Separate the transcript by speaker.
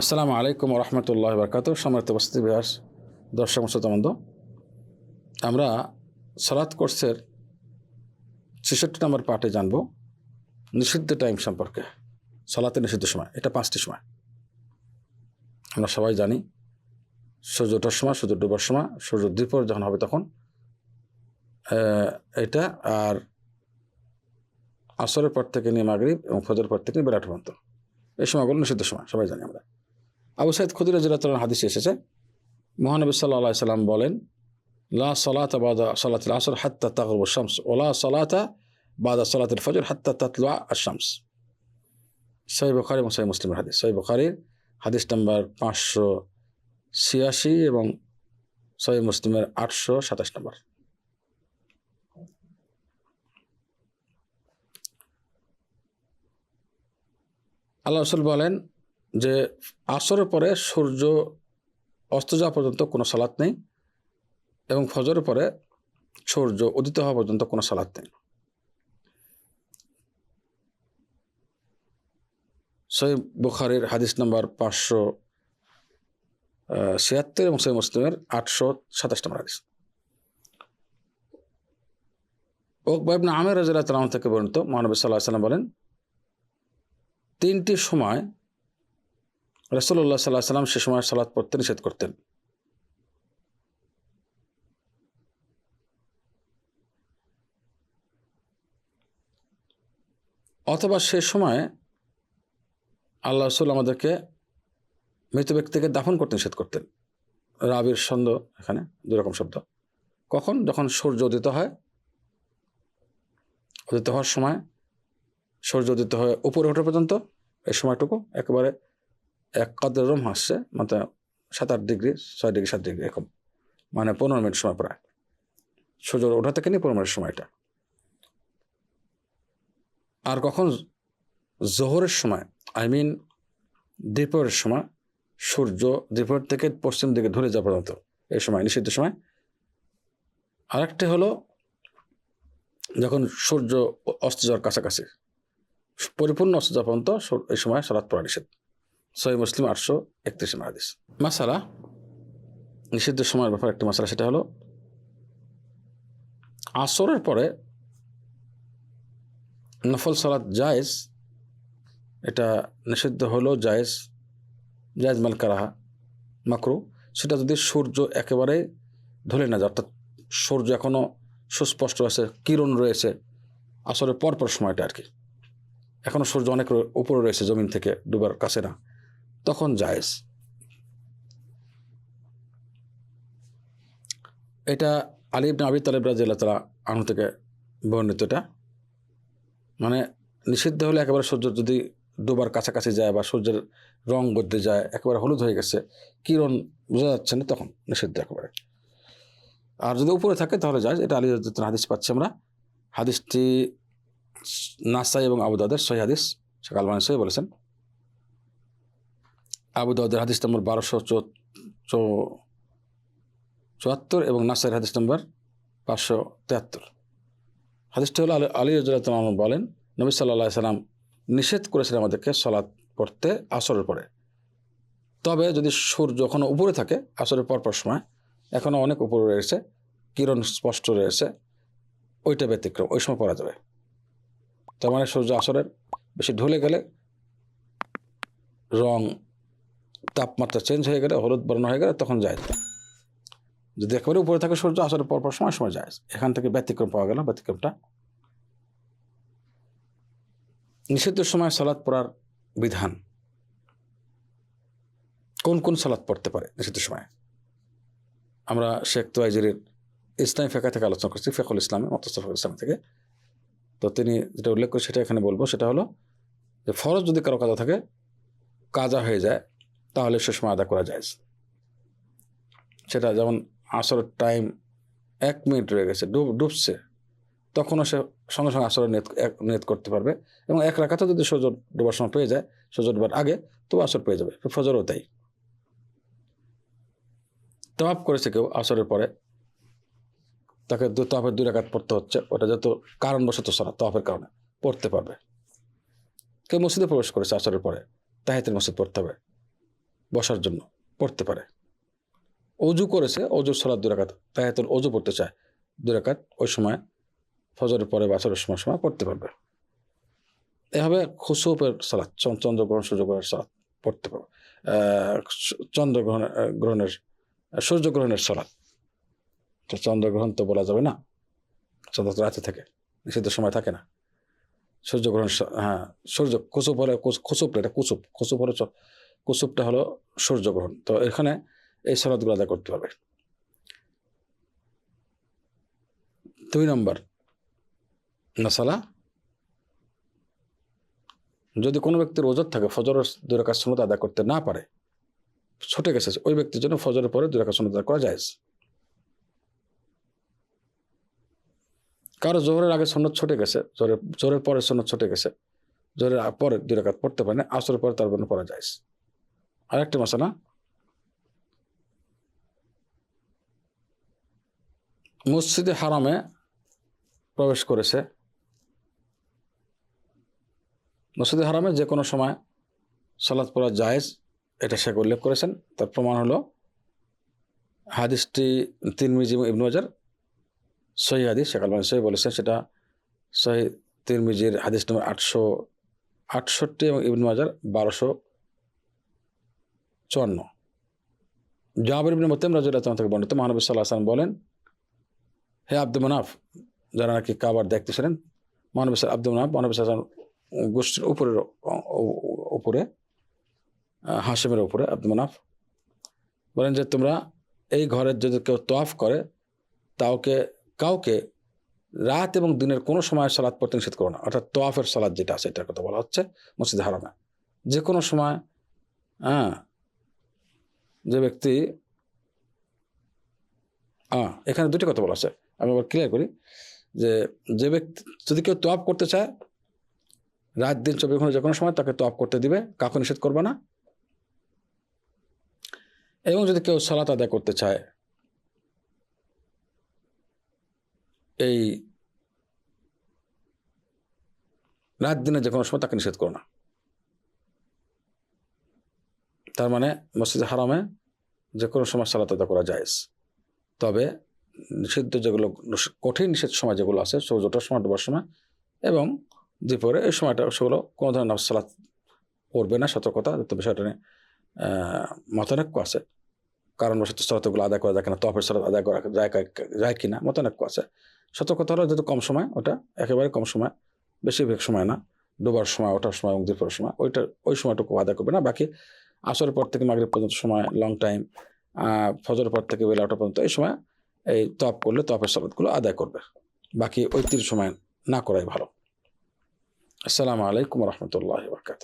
Speaker 1: আসসালামু আলাইকুম রহমতুল্লাহ বরকাত। সমর্থ উপস্থিতি বিহাস দর্শক শ্রোতাবন্ধ আমরা সালাত কোর্সের ছেষট্টি নম্বর পার্টে জানব নিষিদ্ধ টাইম সম্পর্কে সালাতের নিষিদ্ধ সময়, এটা পাঁচটি সময়। আমরা সবাই জানি, সূর্য ওঠার সময়, সূর্য ডুবার সময়, সূর্য দ্বীপর যখন হবে তখন এটা আর আসরের পর থেকে নিয়ে মাগরিব এবং ফজরের পর থেকে বিরাট পর্যন্ত। এই সময়গুলো নিষিদ্ধ সময়, সবাই জানি আমরা। আবু সাইদ খুদির রাজিরাতুল্লাহ হাদিসে এসেছে, মহানবী সাল্লাহ সাল্লাম বলেন, লা সালাতা বাদা সালাতুল আসর হাত্তা তাগরব শামস ওলা সালাতা বাদা সালাতুল ফজর হাত্তা তাতলুয়া আশামস সহি বুখারি এবং সহি মুসলিমের হাদিস। সহি বুখারির হাদিস নাম্বার পাঁচশো ছিয়াশি এবং সহি মুসলিমের আটশো সাতাশ নম্বর। আল্লাহ রসুল বলেন যে আসরের পরে সূর্য অস্ত যাওয়া পর্যন্ত কোনো সালাত নেই এবং ফজরের পরে সূর্য উদিত হওয়া পর্যন্ত কোনো সালাত নেই। সই বুখারির হাদিস নাম্বার পাঁচশো ছিয়াত্তর এবং সই মুসলিমের আটশো সাতাশ নম্বর হাদিস। ওকবাইবনা আমের রাজিল্লাহ তালাম থেকে বর্ণিত মহানবী সাল্লাহ সাল্লাম বলেন, তিনটি সময় রসল্লাহ সাল্লাহ সাল্লাম সে সময় সালাদ পড়তে নিষেধ করতেন। অথবা সে সময় আল্লাহ রসুল আমাদেরকে মৃত ব্যক্তিকে দাফন করতে নিষেধ করতেন। রাবির ছন্দ এখানে দুরকম শব্দ। কখন? যখন সূর্য উদিত হয়। উদিত হওয়ার সময় সূর্য উদিত হয়ে উপরে ওঠা পর্যন্ত। এই সময়টুকু একেবারে এক কদের রুম হাসছে মানে সাত আট ডিগ্রি, ছয় ডিগ্রি, সাত ডিগ্রি এরকম। মানে পনেরো মিনিট সময় প্রায়। সূর্য ওঠা থেকে নিয়ে পনেরো মিনিট সময়টা। আর কখন জোহরের সময়, আই মিন দ্বীপের সময়, সূর্য দ্বীপের থেকে পশ্চিম দিকে ধরে যাওয়া পর্যন্ত এই সময়, নিষিদ্ধ সময়। আরেকটি হলো যখন সূর্য অস্ত যাওয়ার কাছাকাছি, পরিপূর্ণ অস্ত যাওয়া পর্যন্ত এই সময় সালাদ পড়া নিষেধ। সহি মুসলিম আটশো একত্রিশ হাদিস মাসালা? নিষিদ্ধ সময়ের ব্যাপার একটা মশালা সেটা হলো আসরের পরে নফল সালাদ জায়েজ এটা নিষিদ্ধ হলো জায়েজ জায়েজ মাল কারাহা মাকরু। সেটা যদি সূর্য একেবারে ঢলে না যায় অর্থাৎ সূর্য এখনও সুস্পষ্ট আছে কিরণ রয়েছে আসরের পরপর সময়টা আর কি। এখনও সূর্য অনেক উপরে রয়েছে জমিন থেকে ডুবার কাছে না। তখন জায়েজ। এটা আলিব আবি তালেব রাজিয়াল্লাহ তালা আনু থেকে বর্ণিত এটা। মানে নিষিদ্ধ হলে একেবারে সূর্য যদি ডুবার কাছাকাছি যায় বা সূর্যের রং বদলে যায়, একেবারে হলুদ হয়ে গেছে কিরণ বোঝা যাচ্ছে না তখন? নিষিদ্ধ একেবারে। আর যদি উপরে থাকে তাহলে যায় এটা আলী হাদিস পাচ্ছি আমরা। হাদিসটি নাসাই এবং আবু দাদের সহি হাদিস আলমানি সহি বলেছেন। আবু দাউদের হাদিস নম্বর বারোশো চুয়াত্তর এবং নাসাইয়ের হাদিস নম্বর পাঁচশো তেহাত্তর হাদিসটি হলো আলী আলী রাজু বলেন, নবী সাল্লাহ সাল্লাম নিষেধ করেছিলেন আমাদেরকে সলাৎ পড়তে আসরের পরে। তবে যদি সূর্য এখনও উপরে থাকে, আসরের পর পর সময় এখনও অনেক উপরে রয়েছে, কিরণ স্পষ্ট রয়েছে, ওইটা ব্যতিক্রম, ওই সময় পড়া যাবে। তার মানে সূর্য আসরের বেশি ঢলে গেলে রং তাপমাত্রা চেঞ্জ হয়ে গেলে, হলুদ বর্ণ হয়ে গেলে তখন যায়। যদি একেবারে উপরে থাকে সূর্য আসরের পর পর সময় সময় যায়। এখান থেকে ব্যতিক্রম পাওয়া গেল, ব্যতিক্রমটা। নিষিদ্ধ সময় সালাদ পড়ার বিধান। কোন কোন সালাদ পড়তে পারে নিষিদ্ধ সময়? আমরা শেখ তোয়াজিরের ইসলামী ফেকা থেকে আলোচনা করছি ফেকুল ইসলামী মতসফুল ইসলাম থেকে। তো তিনি যেটা উল্লেখ করে সেটা এখানে বলব, সেটা হলো যে ফরজ যদি কারও কাজা থাকে, কাজা হয়ে যায় তাহলে সে সময় আদা করা যায়। সেটা যেমন আসরের টাইম এক মিনিট রয়ে গেছে, ডুব, ডুবছে, তখনও সে সঙ্গে সঙ্গে আসরের নেত নিয়ত করতে পারবে এবং এক রাখাতে যদি সূর্য ডোবার সময় পেয়ে যায় সূর্য ডোবার আগে তো আসর পেয়ে যাবে, ফজরও তাই। তওয়াফ করেছে কেউ আসরের পরে, তাকে দু তওয়াফের দুই রাকাত পড়তে হচ্ছে, ওটা যত কারণবশত সরা তওয়াফের কারণে পড়তে পারবে। কেউ মসজিদে প্রবেশ করেছে আসরের পরে, তাহিতের মসজিদ পড়তে হবে। বসার জন্য পড়তে পারে। অজু করেছে অজুর সলাদ দুরাকাত তাই তোর অজু পড়তে চায় দুরাকাত ওই সময় ফজরের পরে বাছরের সময় সময় পড়তে পারবে। এভাবে খুসুপের সালাদ চন- চন্দ্রগ্রহণ সূর্যগ্রহণের সালাদ পড়তে পারবে। চন্দ্রগ্রহণ গ্রহণের সূর্যগ্রহণের সালাদ। চন্দ্রগ্রহণ তো বলা যাবে না। চন্দ্র তো রাতে থাকে নিষিদ্ধ সময় থাকে না। সূর্যগ্রহণ হ্যাঁ সূর্য কুসুপ হলে কুস- খুসুপ না, এটা কুসুপ খুসুপ হলো কুসুপটা হলো সূর্যগ্রহণ। তো এখানে এই সালাদগুলো আদায় করতে হবে। দুই নম্বর, নাসালা। যদি কোনো ব্যক্তির ওজর থাকে, ফজরের দুই রাকাত সুন্নত আদায় করতে না পারে, ছুটে গেছে, ওই ব্যক্তির জন্য ফজরের পরে দুই রাকাত সুন্নত আদায় করা যায় কারও জোহরের আগে সন্ন্যত ছুটে গেছে জোরের জোরের পরে সন্ন্যত ছুটে গেছে জোরের পরে দুই রাকাত পড়তে পারে না, আসরের পরে তার জন্য পড়া যায় আরেকটা মশালা মসজিদে হারামে প্রবেশ করেছে। মসজিদে হারামে যে কোনো সময় সালাদ পড়া জায়েজ, এটা শেখ উল্লেখ করেছেন। তার প্রমাণ হলো হাদিসটি তিরমিজি এবং ইবনু হাজার সহি হাদিস, শেখ আলমান সহি বলেছেন, সেটা সহি তিরমিজির হাদিস নম্বর আটশো আটষট্টি এবং ইবনু হাজার বারোশো চুয়ান্ন। জাহাবির ইবনে মুতাইম রাজুল্লাহ থেকে বর্ণিত মহানবী সাল্লাহ আসলাম বলেন, হে আব্দুল মনাফ, যারা নাকি কাবার দেখতেছিলেন মহানবী আব্দুল মনাফ, মহানবী সাল্লাম গোষ্ঠীর উপরের উপরে হাসেমের উপরে, আব্দুল মনাফ বলেন যে, তোমরা এই ঘরের যদি কেউ তোয়াফ করে, তাওকে, কাউকে রাত এবং দিনের কোনো সময় সালাদ পড়তে নিষেধ করো না। অর্থাৎ তোয়াফের সালাদ যেটা আছে, এটার কথা বলা হচ্ছে মসজিদ হারামে। যে কোনো সময় হ্যাঁ যে ব্যক্তি হ্যাঁ এখানে দুটি কথা বলা আছে। আমি আবার ক্লিয়ার করি যে যে ব্যক্তি, যদি কেউ তোয়াপ করতে চায়, রাত, দিন, চব্বিশ ঘণ্টা যে কোনো সময় তাকে তোয়াপ করতে দিবে, কাউকে নিষেধ করবে না। এবং যদি কেউ সালাত আদায় করতে চায়, এই রাত, দিনে যে কোনো সময় তাকে নিষেধ করো না। তার মানে মসজিদ হারামে যে কোনো সময় সালাত আদা করা যায় তবে নিষিদ্ধ যেগুলো কঠিন নিষেধ সময় যেগুলো আছে সূর্যটার সময় ডোবার সময় এবং দুপুরে এই সময়টা সেগুলো কোনো ধরনের সালাত পড়বে না, সতর্কতা তো বিষয়টা নিয়ে মতানৈক্য আছে। কারণ বসত সালাতগুলো আদায় করা যায় কিনা, তফের সালাত আদায় করা যায় যায় কিনা, মতানৈক্য আছে। সতর্কতা হলো যেহেতু কম সময়, ওটা একেবারে কম সময়, বেশিরভাগ সময় না ডোবার সময়, ওঠার সময় এবং দুপুরের সময় ওইটা ওই সময়টুকু আদায় করবে না। বাকি আসরের পর থেকে মাগরীব পর্যন্ত সময় লং টাইম ফজর পর থেকে বেলা ওঠা পর্যন্ত এই সময় এই তপ করলে তপের সালাদগুলো আদায় করবে। বাকি ঐতির সময় না করাই ভালো। আসসালামু আলাইকুম রহমতুল্লাহ বরকাত